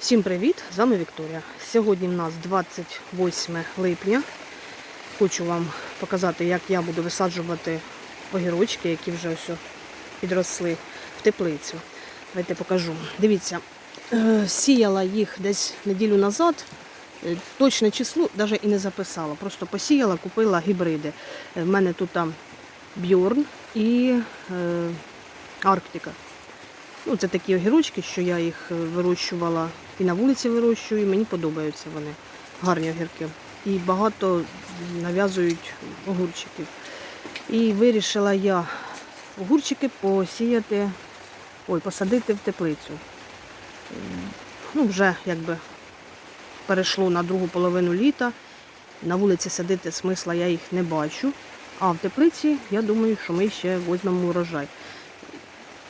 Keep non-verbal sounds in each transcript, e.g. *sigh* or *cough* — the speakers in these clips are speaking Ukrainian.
Всім привіт! З вами Вікторія. Сьогодні в нас 28 липня. Хочу вам показати, як я буду висаджувати огірочки, які вже ось підросли в теплицю. Давайте покажу. Дивіться, е, сіяла їх десь неділю назад. Е, Точне число навіть і не записала. Просто посіяла, купила гібриди. Е, В мене тут там Бьорн і Арктика. Ну, це такі огірочки, що я їх е, вирощувала і на вулиці вирощую, і мені подобаються вони. Гарні огірки. І багато нав'язують огурчиків. І вирішила я огурчики посіяти, ой, посадити в теплицю. Ну, вже якби перейшло на другу половину літа. На вулиці садити смисла я їх не бачу. А в теплиці, я думаю, що ми ще візьмемо урожай.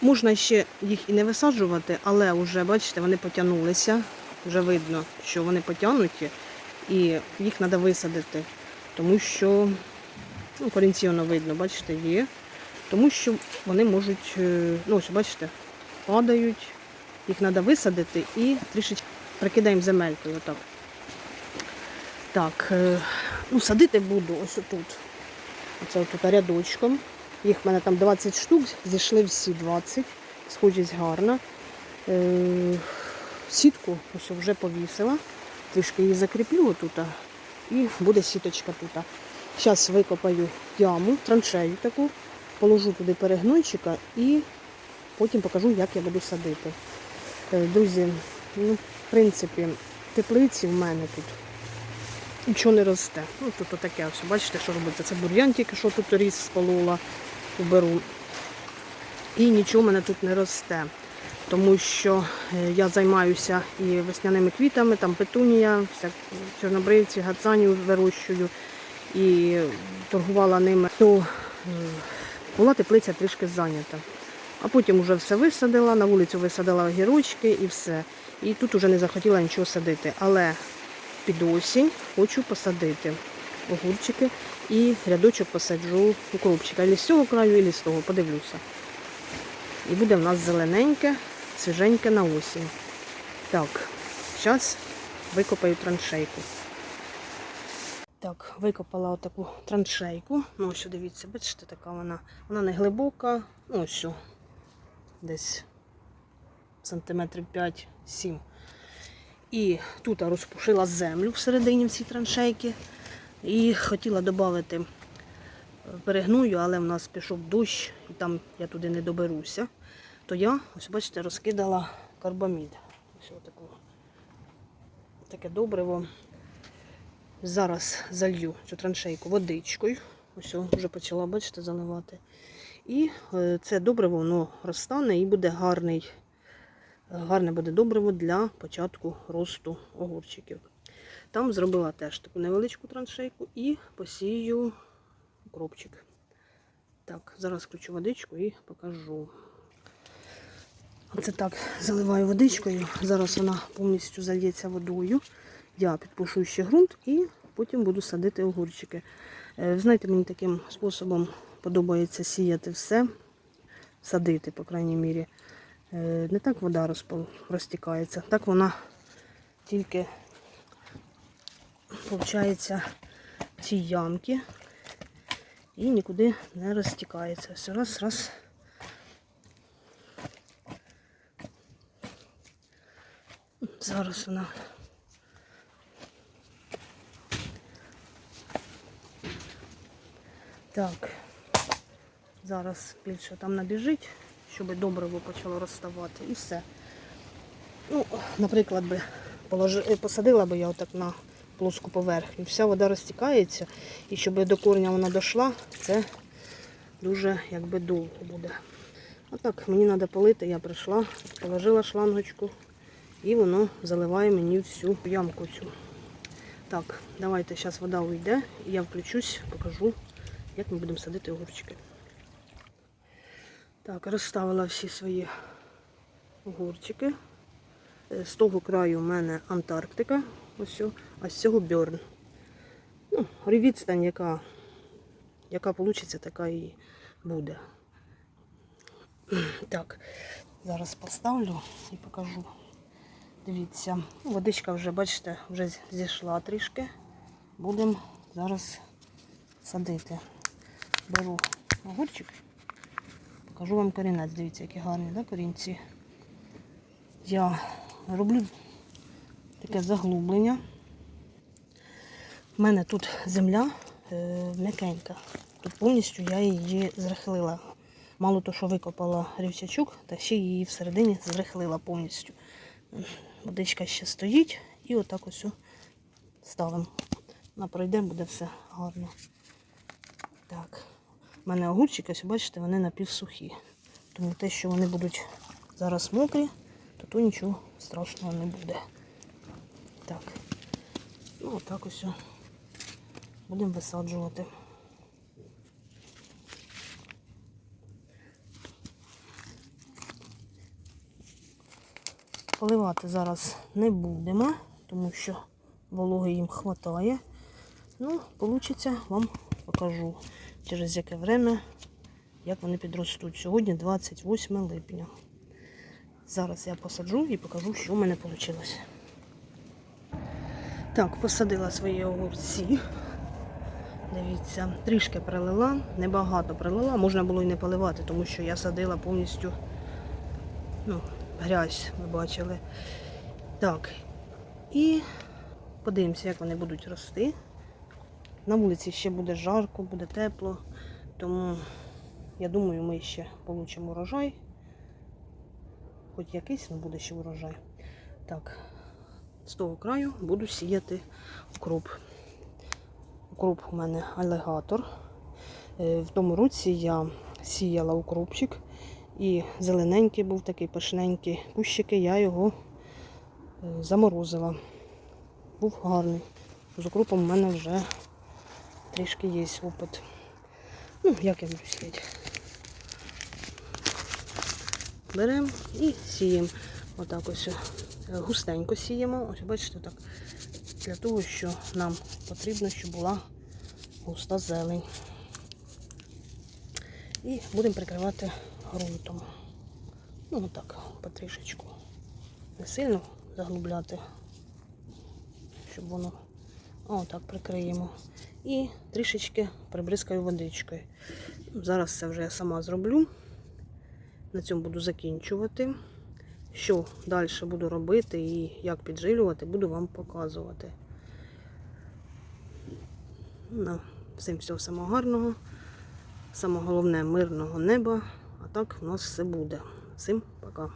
Можна ще їх і не висаджувати, але вже, бачите, вони потягнулися. Вже видно, що вони потягнуті, і їх треба висадити, тому що ну, корінці воно видно, бачите, є. Тому що вони можуть, е, ну ось бачите, падають, їх треба висадити і трішечки прикидаємо земелькою. Отак. Так, е, ну садити буду ось тут. Оце тут рядочком. Їх в мене там 20 штук, зійшли всі 20. Схожість гарна. Е, Сітку ось вже повісила. Трішки її закріплю отут. І буде сіточка тут. Зараз викопаю яму, траншею таку, положу туди перегнойчика і потім покажу, як я буду садити. Е, Друзі, ну, в принципі, теплиці в мене тут нічого не росте. Ну, тут таке бачите, що робиться. Це бур'ян тільки що тут ріс сполола, уберу. І нічого в мене тут не росте. Тому що е, я займаюся і весняними квітами, там петунія, всяк- чорнобривці, гацанів вирощую і торгувала ними. То е, була теплиця трішки зайнята. А потім вже все висадила, на вулицю висадила огірочки і все. І тут вже не захотіла нічого садити. Але під осінь хочу посадити огурчики і рядочок посаджу укропчика. Ілі з цього краю, ілі з того, подивлюся. І буде в нас зелененьке, свіженьке на осінь. Так, зараз викопаю траншейку. Так, викопала отаку траншейку. Ну, ось дивіться, бачите, така вона. Вона не глибока. Ну, ось, десь сантиметрів 5-7. І тут розпушила землю всередині в цій траншейки. І хотіла додати перегную, але в нас пішов дощ, і там я туди не доберуся. То я, ось бачите, розкидала карбамід. Ось отаку. Таке добриво. Зараз залью цю траншейку водичкою. Ось вже почала, бачите, заливати. І е, це добриво воно розтане і буде гарний, е, гарне буде добриво для початку росту огурчиків. Там зробила теж таку невеличку траншейку і посію укропчик. Так, зараз включу водичку і покажу. Оце так заливаю водичкою. Зараз вона повністю зальється водою. Я підпушую ще ґрунт і потім буду садити огурчики. Е, Знаєте, мені таким способом подобається сіяти все, садити, по крайній мірі. Е, Не так вода розтікається, так вона тільки, виходить, в цій ямки і нікуди не розтікається. Все раз, раз. Зараз вона. Так, зараз більше там набіжить, щоб добриво почало розставати і все. Ну, наприклад, би посадила би я отак на плоску поверхню. Вся вода розтікається, і щоб до корня вона дійшла, це дуже якби довго буде. Отак, мені треба полити, я прийшла, положила шлангочку і воно заливає мені всю ямку цю. Так, давайте зараз вода уйде, і я включусь, покажу, як ми будемо садити огурчики. Так, розставила всі свої огурчики. Е, З того краю в мене Антарктика, ось, о, а з цього Бьорн. Ну, відстань, яка, яка вийде, така і буде. *clears throat* Так, зараз поставлю і покажу. Дивіться, водичка вже, бачите, вже зійшла трішки. Будемо зараз садити. Беру огурчик, покажу вам корінець. Дивіться, які гарні, да, корінці. Я роблю таке заглублення. У мене тут земля е, м'якенька. Тут повністю я її зрихлила. Мало то, що викопала рівчачок, та ще її всередині зрихлила повністю. Водичка ще стоїть і отак ось ставимо. Вона пройде, буде все гарно. Так. У мене огурчики, ось бачите, вони напівсухі. Тому те, що вони будуть зараз мокрі, то то нічого страшного не буде. Так. Ну, отак ось будемо висаджувати. Поливати зараз не будемо, тому що вологи їм вистачає. Ну, вийде, вам покажу через яке время, як вони підростуть. Сьогодні 28 липня. Зараз я посаджу і покажу, що в мене вийшло. Так, посадила свої огурці. Дивіться, трішки прилила, небагато прилила, можна було і не поливати, тому що я садила повністю ну, грязь, ви бачили. Так, і подивимося, як вони будуть рости. На вулиці ще буде жарко, буде тепло, тому я думаю, ми ще получимо урожай. Хоч якийсь але буде ще урожай. Так, з того краю буду сіяти укроп. Укроп у мене алігатор. Е, В тому році я сіяла укропчик і зелененький був такий пишненький кущики, я його е, заморозила. Був гарний. З укропом у мене вже трішки є опит. Ну, як я буду сіяти. Беремо і сіємо. Отак ось е, густенько сіємо. Ось бачите, так. Для того, що нам потрібно, щоб була густа зелень. І будемо прикривати ґрунтом. Ну, отак, потрішечку. Не сильно заглубляти, щоб воно отак прикриємо. І трішечки прибризкаю водичкою. Зараз це вже я сама зроблю. На цьому буду закінчувати. Що далі буду робити і як підживлювати, буду вам показувати. Ну, всім всього самого гарного. Саме головне мирного неба. А так у нас все буде. Всім пока.